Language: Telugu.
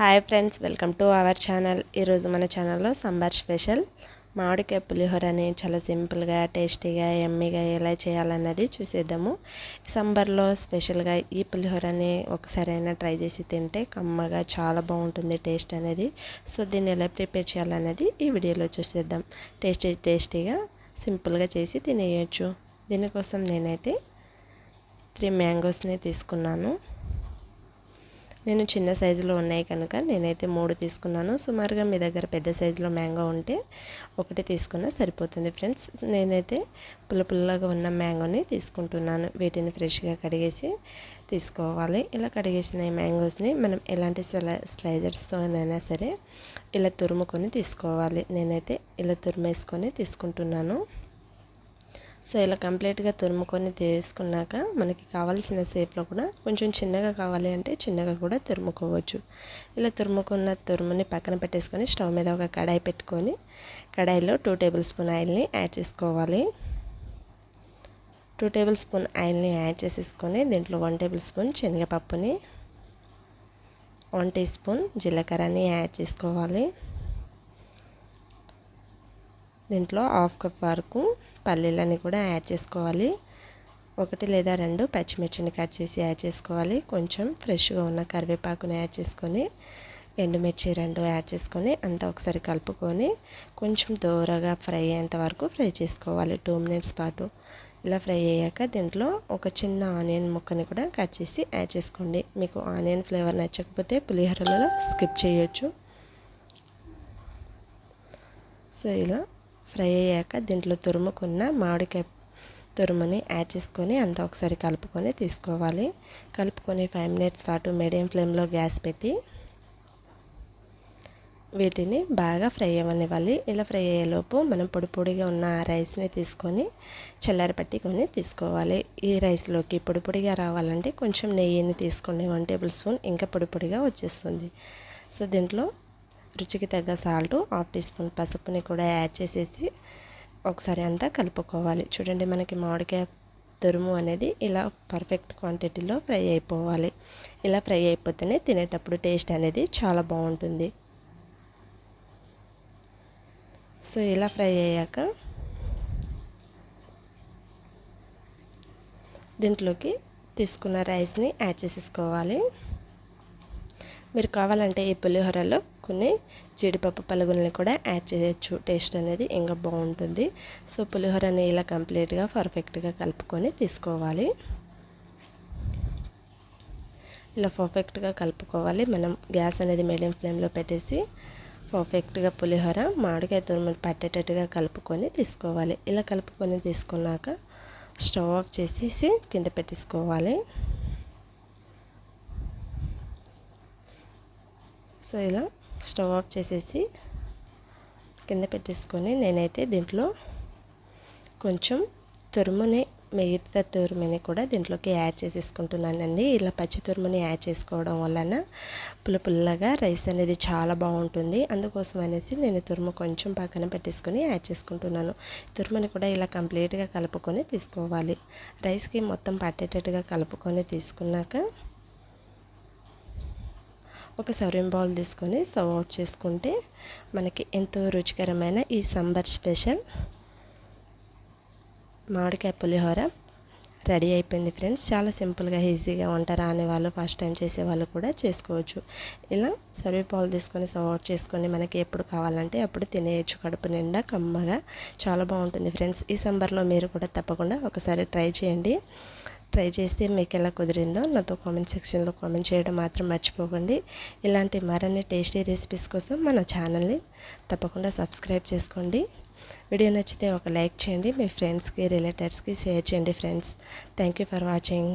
Hi friends welcome to our channel ఈరోజు మన ఛానల్లో సంబార్ స్పెషల్ మామిడికాయ పులిహోరని చాలా సింపుల్గా టేస్టీగా ఎమ్మీగా ఎలా చేయాలన్నది చూసేద్దాము. సంబర్లో స్పెషల్గా ఈ పులిహోరని ఒకసారి అయినా ట్రై చేసి తింటే కమ్మగా చాలా బాగుంటుంది టేస్ట్ అనేది. సో దీన్ని ఎలా ప్రిపేర్ చేయాలన్నది ఈ వీడియోలో చూసేద్దాం. టేస్టీ టేస్టీగా సింపుల్గా చేసి తినేయచ్చు. దీనికోసం నేనైతే త్రీ మ్యాంగోస్ని తీసుకున్నాను. నేను చిన్న సైజులో ఉన్నాయి కనుక నేనైతే మూడు తీసుకున్నాను. సుమారుగా మీ దగ్గర పెద్ద సైజులో మ్యాంగో ఉంటే ఒకటి తీసుకున్నా సరిపోతుంది ఫ్రెండ్స్. నేనైతే పుల్ల పుల్లగా ఉన్న మ్యాంగోని తీసుకుంటున్నాను. వీటిని ఫ్రెష్గా కడిగేసి తీసుకోవాలి. ఇలా కడిగేసిన ఈ మ్యాంగోస్ని మనం ఎలాంటి స్లై స్లైజర్స్తోనైనా సరే ఇలా తురుముకొని తీసుకోవాలి. నేనైతే ఇలా తురిమేసుకొని తీసుకుంటున్నాను. సో ఇలా కంప్లీట్గా తురుముకొని తీసుకున్నాక మనకి కావాల్సిన షేప్లో కూడా కొంచెం చిన్నగా కావాలి అంటే చిన్నగా కూడా తురుముకోవచ్చు. ఇలా తురుముకున్న తురుముని పక్కన పెట్టేసుకొని స్టవ్ మీద ఒక కడాయి పెట్టుకొని కడాయిలో టూ టేబుల్ స్పూన్ ఆయిల్ని యాడ్ చేసుకోవాలి. టూ టేబుల్ స్పూన్ ఆయిల్ని యాడ్ చేసేసుకొని దీంట్లో వన్ టేబుల్ స్పూన్ శనగపప్పుని వన్ టీ స్పూన్ జీలకర్రని యాడ్ చేసుకోవాలి. దీంట్లో హాఫ్ కప్ వరకు పల్లీలని కూడా యాడ్ చేసుకోవాలి. ఒకటి లేదా రెండు పచ్చిమిర్చిని కట్ చేసి యాడ్ చేసుకోవాలి. కొంచెం ఫ్రెష్గా ఉన్న కరివేపాకుని యాడ్ చేసుకొని ఎండుమిర్చి రెండు యాడ్ చేసుకొని అంతా ఒకసారి కలుపుకొని కొంచెం దూరగా ఫ్రై అయ్యేంత వరకు ఫ్రై చేసుకోవాలి. టూ మినిట్స్ పాటు. ఇలా ఫ్రై అయ్యాక దీంట్లో ఒక చిన్న ఆనియన్ ముక్కని కూడా కట్ చేసి యాడ్ చేసుకోండి. మీకు ఆనియన్ ఫ్లేవర్ నచ్చకపోతే పులిహోరలలో స్కిప్ చేయొచ్చు. సో ఇలా ఫ్రై అయ్యాక దీంట్లో తురుముకున్న మామిడికాయ తురుముని యాడ్ చేసుకొని అంతా ఒకసారి కలుపుకొని తీసుకోవాలి. కలుపుకొని ఫైవ్ మినిట్స్ పాటు మీడియం ఫ్లేమ్లో గ్యాస్ పెట్టి వీటిని బాగా ఫ్రై అవ్వనివ్వాలి. ఇలా ఫ్రై అయ్యేలోపు మనం పొడి పొడిగా ఉన్న రైస్ని తీసుకొని చల్లారి పట్టుకొని తీసుకోవాలి. ఈ రైస్లోకి పొడి పొడిగా రావాలంటే కొంచెం నెయ్యిని తీసుకోండి వన్ టేబుల్ స్పూన్ ఇంకా పొడి పొడిగా వచ్చేస్తుంది. సో దీంట్లో రుచికి తగ్గ సాల్ట్ హాఫ్ టీ స్పూన్ పసుపుని కూడా యాడ్ చేసేసి ఒకసారి అంతా కలుపుకోవాలి. చూడండి మనకి మామిడికాయ తురుము అనేది ఇలా పర్ఫెక్ట్ క్వాంటిటీలో ఫ్రై అయిపోవాలి. ఇలా ఫ్రై అయిపోతేనే తినేటప్పుడు టేస్ట్ అనేది చాలా బాగుంటుంది. సో ఇలా ఫ్రై అయ్యాక దీంట్లోకి తీసుకున్న రైస్ని యాడ్ చేసేసుకోవాలి. మీరు కావాలంటే ఈ పులిహోరలో కొన్ని జీడిపప్పు పలుగుల్ని కూడా యాడ్ చేయొచ్చు. టేస్ట్ అనేది ఇంకా బాగుంటుంది. సో పులిహోరని ఇలా కంప్లీట్గా పర్ఫెక్ట్గా కలుపుకొని తీసుకోవాలి. ఇలా పర్ఫెక్ట్గా కలుపుకోవాలి. మనం గ్యాస్ అనేది మీడియం ఫ్లేమ్లో పెట్టేసి పర్ఫెక్ట్గా పులిహోర మామిడికాయ తురుములు పట్టేటట్టుగా కలుపుకొని తీసుకోవాలి. ఇలా కలుపుకొని తీసుకున్నాక స్టవ్ ఆఫ్ చేసేసి కింద పెట్టేసుకోవాలి. సో ఇలా స్టవ్ ఆఫ్ చేసేసి కింద పెట్టేసుకొని నేనైతే దీంట్లో కొంచెం తురుముని మిగతా తురుముని కూడా దీంట్లోకి యాడ్ చేసేసుకుంటున్నానండి. ఇలా పచ్చి తురుముని యాడ్ చేసుకోవడం వలన పుల్ల పుల్లగా రైస్ అనేది చాలా బాగుంటుంది. అందుకోసం అనేసి నేను తురుము కొంచెం పక్కన పెట్టేసుకొని యాడ్ చేసుకుంటున్నాను. తురుముని కూడా ఇలా కంప్లీట్గా కలుపుకొని తీసుకోవాలి. రైస్కి మొత్తం పట్టేటట్టుగా కలుపుకొని తీసుకున్నాక ఒక సర్వింగ్ బౌల్ తీసుకొని సర్వ్ అవుట్ చేసుకుంటే మనకి ఎంతో రుచికరమైన ఈ సంబర్ స్పెషల్ మామిడికాయ పులిహోర రెడీ అయిపోయింది ఫ్రెండ్స్. చాలా సింపుల్గా ఈజీగా ఉంటారా అనే వాళ్ళు ఫస్ట్ టైం చేసే వాళ్ళు కూడా చేసుకోవచ్చు. ఇలా సర్వీ బౌల్ తీసుకొని సర్వ్ అవుట్ చేసుకొని మనకి ఎప్పుడు కావాలంటే అప్పుడు తినేయచ్చు. కడుపు నిండా కమ్మగా. చాలా బాగుంటుంది ఫ్రెండ్స్. ఈ సంబర్లో మీరు కూడా తప్పకుండా ఒకసారి ట్రై చేయండి. ట్రై చేస్తే మీకు ఎలా కుదిరిందో నాతో కామెంట్ సెక్షన్లో కామెంట్ చేయడం మాత్రం మర్చిపోకండి. ఇలాంటి మరిన్ని టేస్టీ రెసిపీస్ కోసం మన ఛానల్ని తప్పకుండా సబ్స్క్రైబ్ చేసుకోండి. వీడియో నచ్చితే ఒక లైక్ చేయండి. మీ ఫ్రెండ్స్కి రిలేటివ్స్కి షేర్ చేయండి friends. Thank you for watching.